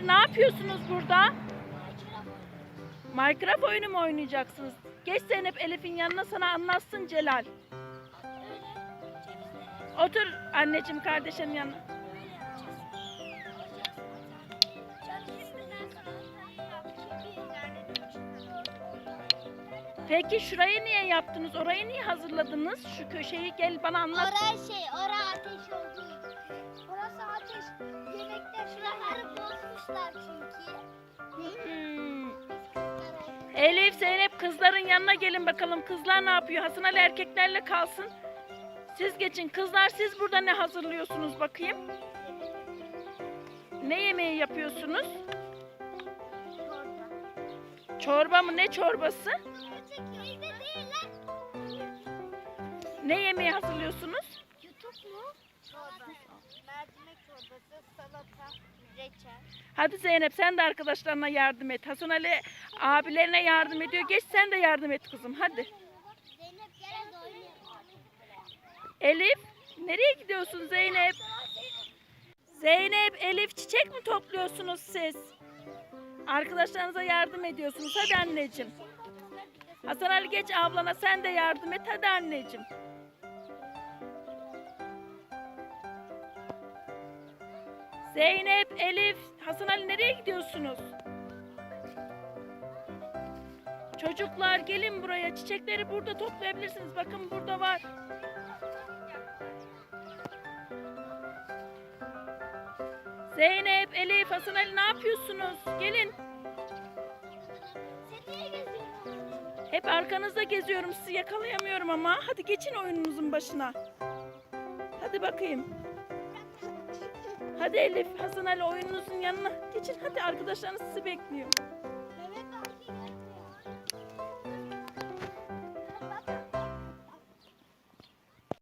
Çocuklar ne yapıyorsunuz burada? Minecraft oyunu mu oynayacaksınız? Geç Zeynep Elif'in yanına sana anlatsın Celal. Otur anneciğim kardeşinin yanına. Peki şurayı niye yaptınız? Orayı niye hazırladınız? Şu köşeyi gel bana anlat. Orası şey, ora ateş için. Orası ateş. Bozmuşlar çünkü. Hmm. Elif, Zeynep kızların yanına gelin bakalım. Kızlar ne yapıyor? Hasan Ali erkeklerle kalsın. Siz geçin. Kızlar siz burada ne hazırlıyorsunuz bakayım? Ne yemeği yapıyorsunuz? Çorba mı? Ne çorbası? Ne yemeği hazırlıyorsunuz? Çorba. Mercimek çorbası, salata, reçel. Hadi Zeynep sen de arkadaşlarına yardım et. Hasan Ali abilerine yardım ediyor. Geç sen de yardım et kızım. Hadi. Zeynep gel de oynayalım. Elif, nereye gidiyorsun Zeynep? Zeynep, Elif çiçek mi topluyorsunuz siz? Arkadaşlarınıza yardım ediyorsunuz. Hadi anneciğim. Hasan Ali geç ablana sen de yardım et. Hadi anneciğim. Zeynep, Elif, Hasan Ali nereye gidiyorsunuz? Çocuklar gelin buraya. Çiçekleri burada toplayabilirsiniz. Bakın burada var. Zeynep, Elif, Hasan Ali ne yapıyorsunuz? Gelin. Hep arkanızda geziyorum. Sizi yakalayamıyorum ama. Hadi geçin oyununuzun başına. Hadi bakayım. Hadi Elif, Hasan Ali oyununuzun yanına. Geçin hadi arkadaşlarınız sizi bekliyor.